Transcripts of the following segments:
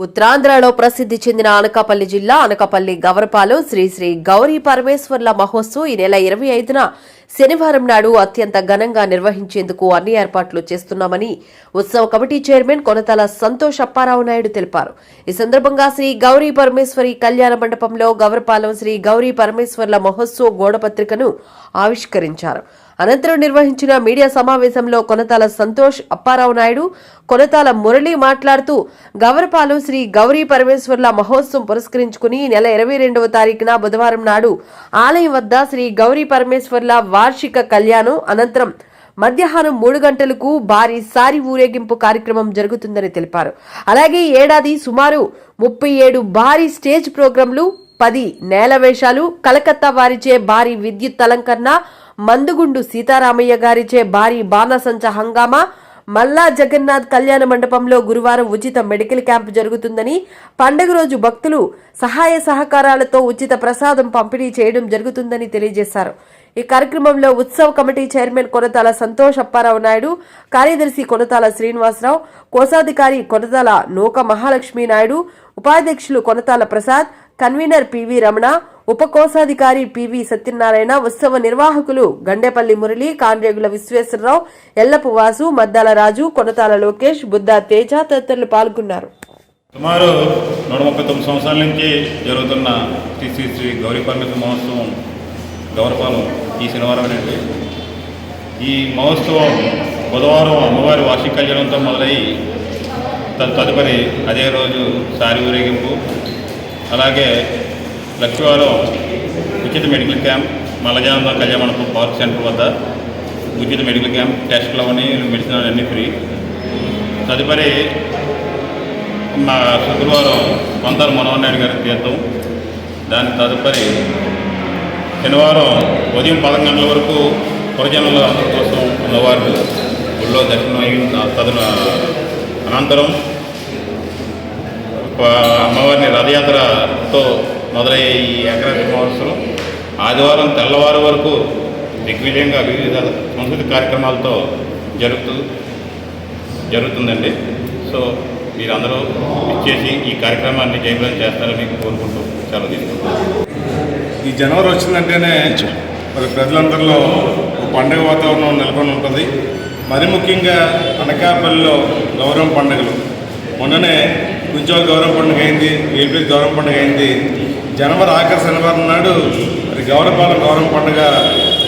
ఉత్తరాంధ్రలో ప్రసిద్ధి చెందిన అనకాపల్లి జిల్లా అనకాపల్లి గవరపాలెం శ్రీ శ్రీ గౌరీ పరమేశ్వర్ల మహోత్సవం ఈ నెల ఇరవై ఐదున శనివారం నాడు అత్యంత ఘనంగా నిర్వహించేందుకు అన్ని ఏర్పాట్లు చేస్తున్నామని ఉత్సవ కమిటీ చైర్మన్ కొనతల సంతోష్ అప్పారావు నాయుడు తెలిపారు. ఈ సందర్భంగా శ్రీ గౌరీ పరమేశ్వరి కళ్యాణ మండపంలో గవరపాలెం శ్రీ గౌరీ పరమేశ్వర్ల మహోత్సవ గోడపత్రికను ఆవిష్కరించారు. అనంతరం నిర్వహించిన మీడియా సమావేశంలో కొనతాల సంతోష్ అప్పారావు నాయుడు కొనతాల మురళి మాట్లాడుతూ గవరపాలెం శ్రీ గౌరీ పరమేశ్వర్ల మహోత్సవం పురస్కరించుకుని నెల ఇరవై రెండవ తారీఖున బుధవారం నాడు ఆలయం వద్ద శ్రీ గౌరీ పరమేశ్వర్ల వార్షిక కళ్యాణం అనంతరం మధ్యాహ్నం మూడు గంటలకు భారీ సారి ఊరేగింపు కార్యక్రమం జరుగుతుందని తెలిపారు. అలాగే ఏడాది సుమారు ముప్పై ఏడు భారీ స్టేజ్ ప్రోగ్రాంలు పది నేల వేషాలు కలకత్తా వారిచే భారీ విద్యుత్ అలంకరణ మందుగుండు సీతారామయ్య గారిచే భారీ బాణసంచ హంగామా మల్లా జగన్నాథ్ కళ్యాణ మండపంలో గురువారం ఉచిత మెడికల్ క్యాంప్ జరుగుతుందని పండుగ రోజు భక్తులు సహాయ సహకారాలతో ఉచిత ప్రసాదం పంపిణీ చేయడం జరుగుతుందని తెలియజేశారు. ఈ కార్యక్రమంలో ఉత్సవ కమిటీ చైర్మన్ కొనతాల సంతోష్ అప్పారావు నాయుడు కార్యదర్శి కొనతాల శ్రీనివాసరావు కోశాధికారి కొనతాల నూక మహాలక్ష్మి నాయుడు ఉపాధ్యక్షులు కొనతాల ప్రసాద్ కన్వీనర్ పివి రమణ ఉపకోశాధికారి పివి సత్యనారాయణ ఉత్సవ నిర్వాహకులు గండేపల్లి మురళి కాండ్రేగుల విశ్వేశ్వరరావు ఎల్లపు వాసు మద్దాల రాజు కొనతాల లోకేష్ బుద్ధా తేజ తదితరులు పాల్గొన్నారు. సుమారు నూట ముప్పై తొమ్మిది సంవత్సరాల నుంచి జరుగుతున్న శ్రీ శ్రీ గౌరీ పరమేశ్వర మహోత్సవం గౌరపాలెం ఈ శనివారం అనేది ఈ మహోత్సవం బుధవారం అమ్మవారి వార్షిక కళ్యాణంతో మొదలై తదుపరి అదే రోజు సారి ఊరేగింపు. అలాగే లక్ష్మీవారం ఉచిత మెడికల్ క్యాంప్ మల్లజానంద కళ్యాణమండపం పార్క్ సెంటర్ వద్ద ఉచిత మెడికల్ క్యాంప్ టెస్ట్లు అవన్నీ మెడిసిన్ అన్నీ ఫ్రీ. తదుపరి మా శుక్రవారం పంతాల మనోహర్ నాయుడు గారి తీర్థం. దాని తదుపరి శనివారం ఉదయం పదకొండు గంటల వరకు పురజనుల కోసం ఉన్నవారు గుళ్ళో దర్శనం అయిన తదున అనంతరం అమ్మవారిని రథయాత్రతో మొదలయ్యే ఈ ఏకరాత్రి మహోత్సవం ఆదివారం తెల్లవారు వరకు దిగ్విజయంగా వివిధ సంస్కృతి కార్యక్రమాలతో జరుగుతూ జరుగుతుందండి. సో మీరందరూ ఇచ్చేసి ఈ కార్యక్రమాన్ని జయప్రదం చేస్తారని కోరుకుంటూ సెలవు తీసుకుంటాం ఈ జనవరి వచ్చిందంటేనే మరి ప్రజలందరిలో ఒక పండుగ వాతావరణం నెలకొని ఉంటుంది. మరి ముఖ్యంగా అనకాపల్లిలో గౌరవం పండుగలు. మొన్ననే కుంచోల గౌరవ పండుగ అయింది ఏపీ గౌరవ పండుగ అయింది. జనవరి ఆఖరి శనివారం నాడు మరి గౌరవపాలెం గౌరవం పండుగ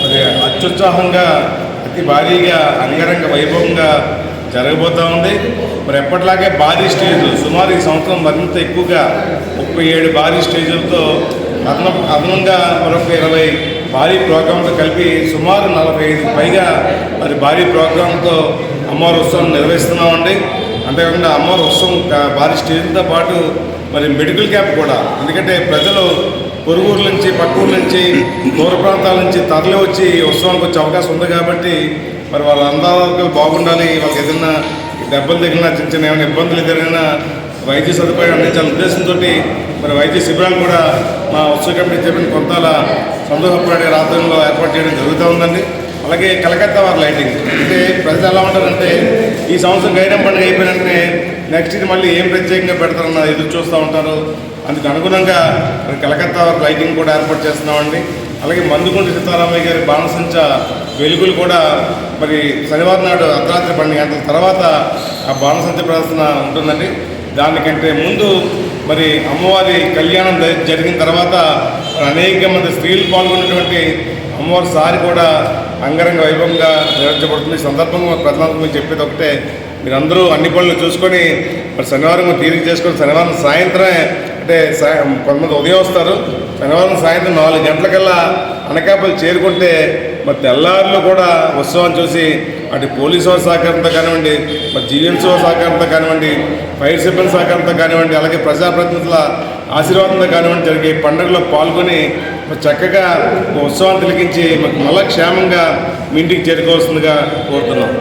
మరి అత్యుత్సాహంగా అతి భారీగా అంగరంగ వైభవంగా జరగబోతూ ఉంది. మరి ఎప్పటిలాగే భారీ స్టేజులు సుమారు ఈ సంవత్సరం మరింత ఎక్కువగా ముప్పై ఏడు భారీ స్టేజులతో అదన అదనంగా మరొక ఇరవై భారీ ప్రోగ్రాంతో కలిపి సుమారు నలభై ఐదు పైగా మరి భారీ ప్రోగ్రాంతో అమ్మవారి ఉత్సవం నిర్వహిస్తున్నామండి. అంతేకాకుండా అమ్మవారి ఉత్సవం భారీ స్టేజ్తో పాటు మరి మెడికల్ క్యాంప్ కూడా. ఎందుకంటే ప్రజలు పొరుగురు నుంచి పక్క నుంచి దూర ప్రాంతాల నుంచి తరలి వచ్చి ఉత్సవానికి వచ్చే అవకాశం ఉంది కాబట్టి మరి వాళ్ళ అందాలు బాగుండాలి వాళ్ళకి ఏదైనా దెబ్బలు తగిలినా చిన్న చిన్న ఏమైనా ఇబ్బందులు ఎదురైనా వైద్య సదుపాయం అందించాలనే ఉద్దేశంతో మరి వైద్య శిబిరాలు కూడా మా ఉత్సవ కమిటీ చెప్పిన కొంతాల సంతోషపడే రాత్రుల్లో ఏర్పాటు చేయడం జరుగుతూ ఉందండి. అలాగే కలకత్తా వారి లైటింగ్. అంటే ప్రజలు ఎలా ఉంటారంటే ఈ సంవత్సరం గైడం పండుగ అయిపోయినంటే నెక్స్ట్ ఇది మళ్ళీ ఏం ప్రత్యేకంగా పెడతారన్న ఎదురు చూస్తూ ఉంటారు. అందుకు అనుగుణంగా కలకత్తా వారి లైటింగ్ కూడా ఏర్పాటు చేస్తున్నామండి. అలాగే మందుగుంటి సీతారామయ్య గారి బాణసంచ వెలుగులు కూడా మరి శనివారం నాడు అర్ధరాత్రి పండుగ తర్వాత ఆ బాణసంచ ప్రదర్శన ఉంటుందండి. దానికంటే ముందు మరి అమ్మవారి కళ్యాణం జరిగిన తర్వాత అనేక మంది స్త్రీలు పాల్గొన్నటువంటి అమ్మవారి సారి కూడా అంగరంగ వైభవంగా నిర్వహించబడుతుంది. సందర్భంగా ప్రధానంగా మేము చెప్పేది ఒకటే మీరందరూ అన్ని పనులు చూసుకొని మరి శనివారం తీరిక చేసుకొని శనివారం సాయంత్రమే అంటే కొంతమంది ఉదయం వస్తారు. శనివారం సాయంత్రం నాలుగు గంటలకల్లా అనకాపల్లి చేరుకుంటే మరి తెల్లారులు కూడా ఉత్సవాన్ని చూసి అటు పోలీసు వారి సహకారంతో కానివ్వండి మరి జీఎంసీ సహకారంతో కానివ్వండి ఫైర్ సిబ్బంది సహకారంతో కానివ్వండి అలాగే ప్రజాప్రతినిధుల ఆశీర్వాదంతో కానివ్వండి జరిగే పండుగలో పాల్గొని చక్కగా ఉత్సవాన్ని తిలిగించి మాకు మళ్ళా క్షేమంగా మీ ఇంటికి చేరుకోవాల్సిందిగా కోరుతున్నాం.